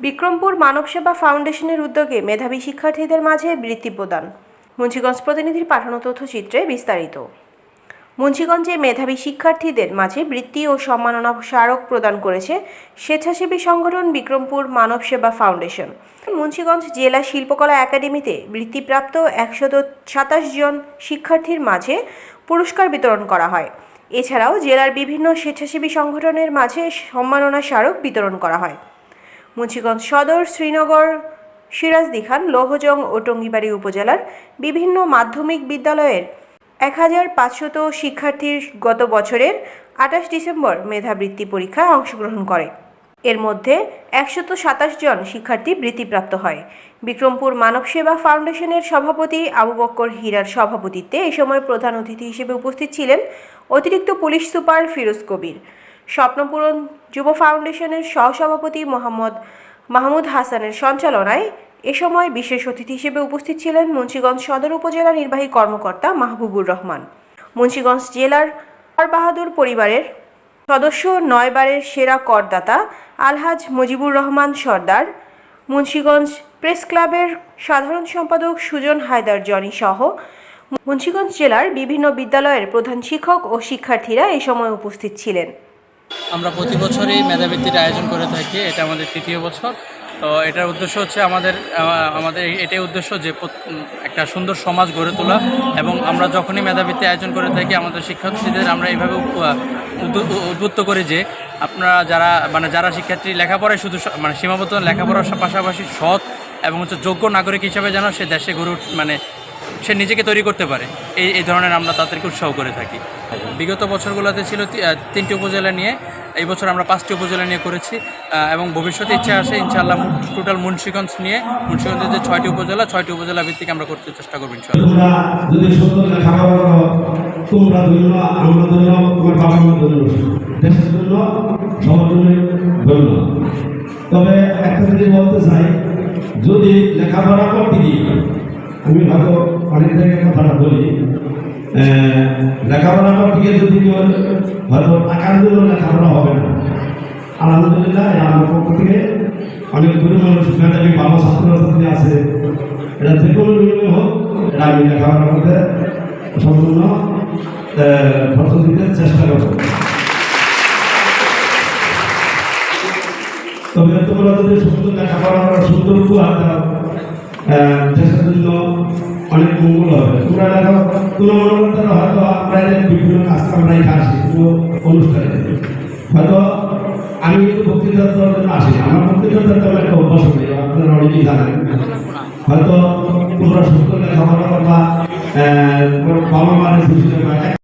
বিক্রমপুর মানব সেবা ফাউন্ডেশনের উদ্যোগে মেধাবী শিক্ষার্থীদের মাঝে বৃত্তি প্রদান। মুন্সিগঞ্জ প্রতিনিধির পাঠানো তথ্যচিত্রে বিস্তারিত। মুন্সিগঞ্জে মেধাবী শিক্ষার্থীদের মাঝে বৃত্তি ও সম্মাননা স্মারক প্রদান করেছে স্বেচ্ছাসেবী সংগঠন বিক্রমপুর মানব সেবা ফাউন্ডেশন। মুন্সিগঞ্জ জেলা শিল্পকলা একাডেমিতে বৃত্তিপ্রাপ্ত একশত সাতাশ জন শিক্ষার্থীর মাঝে পুরস্কার বিতরণ করা হয়। এছাড়াও জেলার বিভিন্ন স্বেচ্ছাসেবী সংগঠনের মাঝে সম্মাননা স্মারক বিতরণ করা হয়। মুন্সিগঞ্জ সদর, শ্রীনগর সিরাজদি খান লৌহজং ও টঙ্গিবাড়ি উপজেলার বিভিন্ন মাধ্যমিক বিদ্যালয়ের এক হাজার পাঁচশত শিক্ষার্থীর গত বছরের আঠাশ ডিসেম্বর মেধাবৃত্তি পরীক্ষায় অংশগ্রহণ করে। এর মধ্যে একশত সাতাশ জন শিক্ষার্থী বৃত্তিপ্রাপ্ত হয়। বিক্রমপুর মানব সেবা ফাউন্ডেশনের সভাপতি আবু বক্কর হীরার সভাপতিত্বে এ সময় প্রধান অতিথি হিসেবে উপস্থিত ছিলেন অতিরিক্ত পুলিশ সুপার ফিরোজ কবির। স্বপ্নপূরণ যুব ফাউন্ডেশনের সহসভাপতি মোহাম্মদ মাহমুদ হাসানের সঞ্চালনায় এ সময় বিশেষ অতিথি হিসেবে উপস্থিত ছিলেন মুন্সিগঞ্জ সদর উপজেলা নির্বাহী কর্মকর্তা মাহবুবুর রহমান। মুন্সীগঞ্জ জেলার বাহাদুর পরিবারের সদস্য নয়বারের সেরা করদাতা আলহাজ মুজিবুর রহমান সর্দার, মুন্সীগঞ্জ প্রেস ক্লাবের সাধারণ সম্পাদক সুজন হায়দার জনি সহ মুন্সিগঞ্জ জেলার বিভিন্ন বিদ্যালয়ের প্রধান শিক্ষক ও শিক্ষার্থীরা এ সময় উপস্থিত ছিলেন। আমরা প্রতি বছরই মেধাবৃত্তির আয়োজন করে থাকি, এটা আমাদের তৃতীয় বছর। তো এটার উদ্দেশ্য হচ্ছে আমাদের আমাদের এটাই উদ্দেশ্য যে একটা সুন্দর সমাজ গড়ে তোলা এবং আমরা যখনই মেধাবৃত্তি আয়োজন করে থাকি, আমাদের শিক্ষার্থীদের আমরা এইভাবে উদ্বুদ্ধ করি যে আপনারা যারা মানে যারা শিক্ষার্থী লেখাপড়ায় শুধু মানে সীমাবদ্ধ, লেখাপড়ার পাশাপাশি সৎ এবং হচ্ছে যোগ্য নাগরিক হিসাবে যেন সে দেশে গড়ে মানে সে নিজেকে তৈরি করতে পারে। এই এই ধরনের আমরা তাদেরকে উৎসাহ করে থাকি। বিগত বছরগুলোতে ছিল তিনটি উপজেলা নিয়ে, এই বছর আমরা পাঁচটি উপজেলা নিয়ে করেছি এবং ভবিষ্যতে ইচ্ছা আছে ইনশাআল্লাহ টোটাল মুন্সিগঞ্জ নিয়ে, মুন্সিগঞ্জের যে ছয়টি উপজেলা ছয়টি উপজেলা ভিত্তিক আমরা করতে চেষ্টা করব তবে একটা যদি লেখাপড়া করতে গিয়ে আমি অনেক জায়গায় কথাটা বলি। লেখাপড়া গিয়ে যদি কেউ হয়তো টাকার জন্য লেখাপড়া হবে না, আলহামদুলিল্লাহ আমার পক্ষ থেকে অনেক দূরে মানুষ মেধাবী ভালো ছাত্রছাত্রী আছে, এটা যে কোনো বিনিময় হোক, এটা আমি লেখাপড়া করতে সম্পূর্ণ খরচ দিতে চেষ্টা করব। তবে তোমরা যদি সুন্দর লেখাপড়া করো সুন্দর দেশের জন্য অনেক মঙ্গল হবে। তোমরা দেখো মনে হয়তো আপনাদের বিভিন্ন কাজকর্ম আসে, কোনো অনুষ্ঠানে হয়তো আমি কিন্তু দেওয়ার জন্য আসি আমার দেওয়ার তেমন একটা অভ্যাস নেই, আপনারা অনেকেই জানেন। হয়তো তোমরা সুস্থ লেখাপড়া তোমার বাবা মানে খুশি